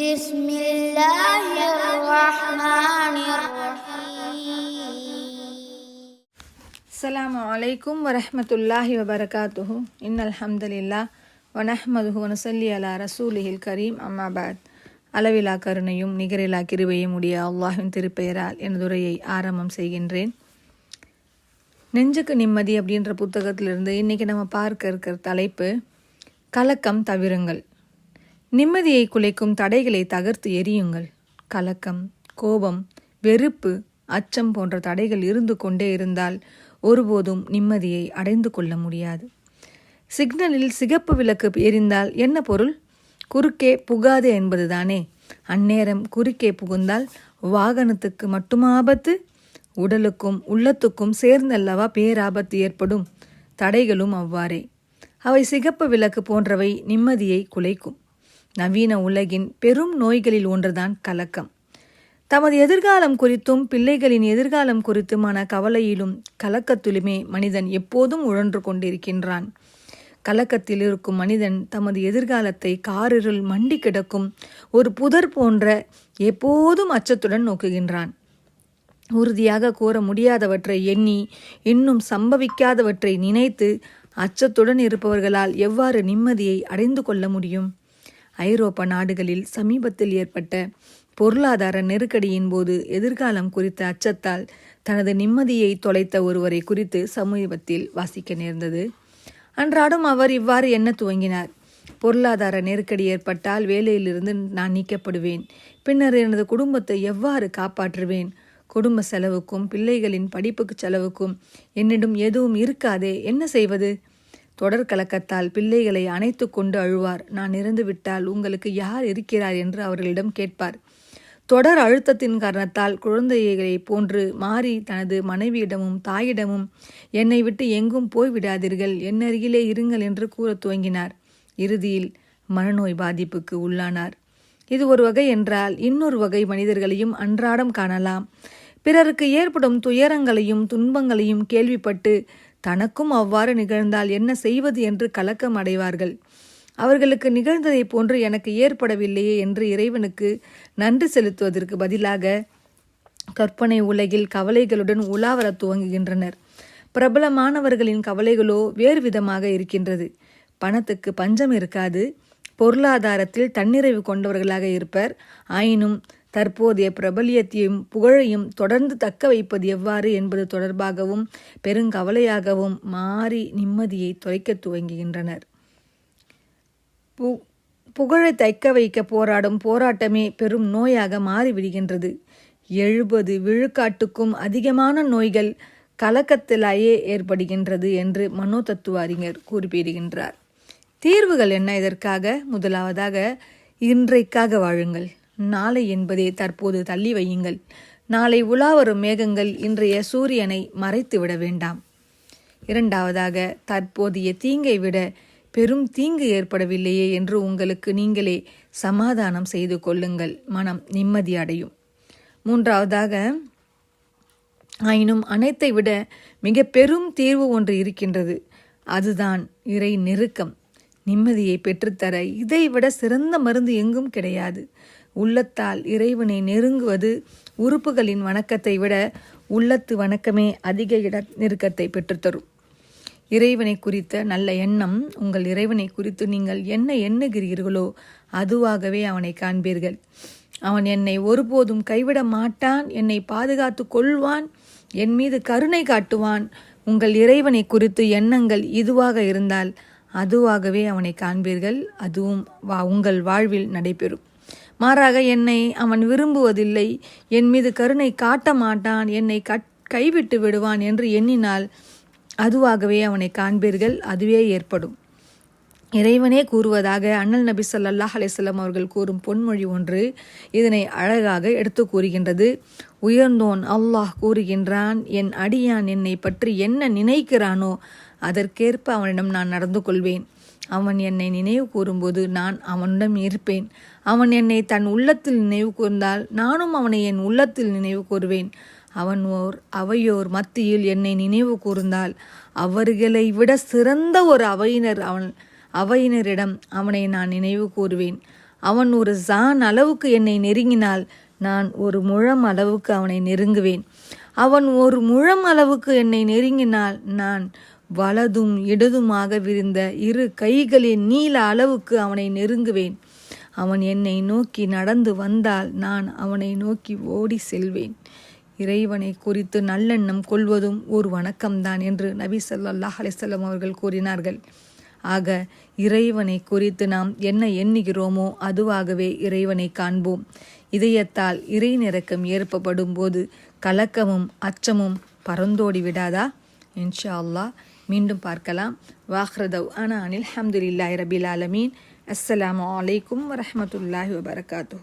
بسم الله الرحمن الرحيم அஸ்ஸலாமு அலைக்கும் வரஹ்மத்துல்லாஹி வபரகாத்துஹு இன்னல் ஹம்தலில்லா வனஹ்மதுஹு வனசல்லி அலா ரசூலிஹில் கரீம் அம்மாபாத் அளவிலா கருணையும் நிகரிலா கிருபையும் உடைய அல்லாஹின் திருப்பெயரால் எனது உரையை ஆரம்பம் செய்கின்றேன் நெஞ்சுக்கு நிம்மதி அப்படின்ற புத்தகத்திலிருந்து இன்றைக்கி நம்ம பார்க்க இருக்கிற தலைப்பு கலக்கம் தவிருங்கள் நிம்மதியை குலைக்கும் தடைகளை தகர்த்து எரியுங்கள். கலக்கம் கோபம் வெறுப்பு அச்சம் போன்ற தடைகள் இருந்து கொண்டே இருந்தால் ஒருபோதும் நிம்மதியை அடைந்து கொள்ள முடியாது. சிக்னலில் சிகப்பு விளக்கு எரிந்தால் என்ன பொருள்? குறுக்கே புகாது என்பதுதானே. அந்நேரம் குறுக்கே புகுந்தால் வாகனத்துக்கு மட்டும் ஆபத்து? உடலுக்கும் உள்ளத்துக்கும் சேர்ந்தல்லவா பேராபத்து ஏற்படும்? தடைகளும் அவ்வாறே. அவை சிகப்பு விளக்கு போன்றவை நிம்மதியை குலைக்கும். நவீன உலகின் பெரும் நோய்களில் ஒன்றுதான் கலக்கம். தமது எதிர்காலம் குறித்தும் பிள்ளைகளின் எதிர்காலம் குறித்துமான கவலையிலும் கலக்கத்திலுமே மனிதன் எப்போதும் உழன்று கொண்டிருக்கின்றான். கலக்கத்தில் இருக்கும் மனிதன் தமது எதிர்காலத்தை காரிருள் மண்டி கிடக்கும் ஒரு புதர் போன்ற எப்போதும் அச்சத்துடன் நோக்குகின்றான். உறுதியாக கூற முடியாதவற்றை எண்ணி இன்னும் சம்பவிக்காதவற்றை நினைத்து அச்சத்துடன் இருப்பவர்களால் எவ்வாறு நிம்மதியை அடைந்து கொள்ள முடியும்? ஐரோப்பா நாடுகளில் சமீபத்தில் ஏற்பட்ட பொருளாதார நெருக்கடியின் போது எதிர்காலம் குறித்த அச்சத்தால் தனது நிம்மதியை தொலைத்த ஒருவரை குறித்து சமீபத்தில் வாசிக்க நேர்ந்தது. அன்றாடம் அவர் இவ்வாறு எண்ண துவங்கினார்? பொருளாதார நெருக்கடி ஏற்பட்டால் வேலையிலிருந்து நான் நீக்கப்படுவேன். பின்னர் எனது குடும்பத்தை எவ்வாறு காப்பாற்றுவேன்? குடும்ப செலவுக்கும் பிள்ளைகளின் படிப்புக்கு செலவுக்கும் என்னிடம் எதுவும் இருக்காதே என்ன செய்வது? தொடர் கலக்கத்தால் பிள்ளைகளை அணைத்து கொண்டு அழுவார். நான் இறந்துவிட்டால் உங்களுக்கு யார் இருக்கிறார் என்று அவர்களிடம் கேட்பார். தொடர் அழுத்தத்தின் காரணத்தால் குழந்தைகளை போன்று மாறி தனது மனைவியிடமும் தாயிடமும் என்னை விட்டு எங்கும் போய்விடாதீர்கள் என் அருகிலே இருங்கள் என்று கூறத் துவங்கினார். இறுதியில் மனநோய் பாதிப்புக்கு உள்ளானார். இது ஒரு வகை என்றால் இன்னொரு வகை மனிதர்களையும் அன்றாடம் காணலாம். பிறருக்கு ஏற்படும் துயரங்களையும் துன்பங்களையும் கேள்விப்பட்டு தனக்கும் அவ்வாறு நிகழ்ந்தால் என்ன செய்வது என்று கலக்கம் அடைவார்கள். அவர்களுக்கு நிகழ்ந்ததைப் போன்று எனக்கு ஏற்படவில்லையே என்று இறைவனுக்கு நன்றி செலுத்துவதற்கு பதிலாக கற்பனை உலகில் கவலைகளுடன் உலாவரத் துவங்குகின்றனர். பிரபலமானவர்களின் கவலைகளோ வேறு விதமாக இருக்கின்றது. பணத்துக்கு பஞ்சம் இருக்காது. பொருளாதாரத்தில் தன்னிறைவு கொண்டவர்களாக இருப்பர். ஆயினும் தற்போதைய பிரபல்யத்தையும் புகழையும் தொடர்ந்து தக்க வைப்பது எவ்வாறு என்பது தொடர்பாகவும் பெருங்கவலையாகவும் மாறி நிம்மதியை தொலைக்க துவங்குகின்றனர். பு புகழை தைக்க வைக்க போராடும் போராட்டமே பெரும் நோயாக மாறிவிடுகின்றது. எழுபது விழுக்காட்டுக்கும் அதிகமான நோய்கள் கலக்கத்திலேயே ஏற்படுகின்றது என்று மனோதத்துவ அறிஞர் குறிப்பிடுகின்றார். தீர்வுகள் என்ன? இதற்காக முதலாவதாக இன்றைக்காக வாழுங்கள். நாளை என்பதே தற்போது தள்ளி வையுங்கள். நாளை உலாவரும் மேகங்கள் இன்றைய சூரியனை மறைத்து விட வேண்டாம். இரண்டாவதாக தற்போதைய தீங்கை விட பெரும் தீங்கு ஏற்படவில்லையே என்று உங்களுக்கு நீங்களே சமாதானம் செய்து கொள்ளுங்கள். மனம் நிம்மதி அடையும். மூன்றாவதாக ஆயினும் அனைத்தை விட மிக பெரும் தீர்வு ஒன்று இருக்கின்றது. அதுதான் இறை நெருக்கம். நிம்மதியை பெற்றுத்தர இதைவிட சிறந்த மருந்து எங்கும் கிடையாது. உள்ளத்தால் இறைவனை நெருங்குவது உறுப்புகளின் வணக்கத்தை விட உள்ளத்து வணக்கமே அதிக இட நெருக்கத்தை பெற்றுத்தரும். இறைவனை குறித்த நல்ல எண்ணம் உங்கள் இறைவனை குறித்து நீங்கள் என்ன எண்ணுகிறீர்களோ அதுவாகவே அவனை காண்பீர்கள். அவன் என்னை ஒருபோதும் கைவிட மாட்டான் என்னை பாதுகாத்து கொள்வான் என் மீது கருணை காட்டுவான். உங்கள் இறைவனை குறித்து எண்ணங்கள் இதுவாக இருந்தால் அதுவாகவே அவனை காண்பீர்கள். அதுவும் வா உங்கள் வாழ்வில் நடைபெறும். மாறாக என்னை அவன் விரும்புவதில்லை. என் மீது கருணை காட்ட மாட்டான். என்னை கட் கைவிட்டு விடுவான் என்று எண்ணினால் அதுவாகவே அவனை காண்பீர்கள். அதுவே ஏற்படும். இறைவனே கூறுவதாக அண்ணல் நபி ஸல்லல்லாஹு அலிசல்லம் அவர்கள் கூறும் பொன்மொழி ஒன்று இதனை அழகாக எடுத்து கூறுகின்றது. உயர்ந்தோன் அல்லாஹ் கூறுகின்றான். என் அடியான் என்னை பற்றி என்ன நினைக்கிறானோ அதற்கேற்ப அவனிடம் நான் நடந்து கொள்வேன். அவன் என்னை நினைவு கூறும்போது நான் அவனிடம் இருப்பேன். அவன் என்னை தன் உள்ளத்தில் நினைவு கூர்ந்தால் நானும் அவனை என் உள்ளத்தில் நினைவு கூறுவேன். அவன் ஓர் அவையோர் மத்தியில் என்னை நினைவு கூர்ந்தால் அவர்களை விட சிறந்த ஒரு அவையினர் அவன் அவையினரிடம் அவனை நான் நினைவு கூறுவேன். அவன் ஒரு ஜான் அளவுக்கு என்னை நெருங்கினால் நான் ஒரு முழம் அளவுக்கு அவனை நெருங்குவேன். அவன் ஒரு முழம் அளவுக்கு என்னை நெருங்கினால் நான் வலதும் இடதுமாக விரிந்த இரு கைகளின் நீள அளவுக்கு அவனை நெருங்குவேன். அவன் என்னை நோக்கி நடந்து வந்தால் நான் அவனை நோக்கி ஓடி செல்வேன். இறைவனை குறித்து நல்லெண்ணம் கொள்வதும் ஒரு வணக்கம்தான் என்று நபி ஸல்லல்லாஹு அலிசல்லம் அவர்கள் கூறினார்கள். ஆக இறைவனை குறித்து நாம் என்ன எண்ணுகிறோமோ அதுவாகவே இறைவனை காண்போம். இதயத்தால் இறை நிறக்கம் ஏற்படும் போது கலக்கமும் அச்சமும் பறந்தோடி விடாதா இன்ஷா அல்லாஹ். மீண்டும் பார்க்கலாம் வாஹ்ரதவ் அனா அனில் ஹம்துலில்லாய் ரபில் ஆலமீன் அஸ்ஸலாமு அலைக்கும் வரமத்துல்லாஹி வபரகாத்து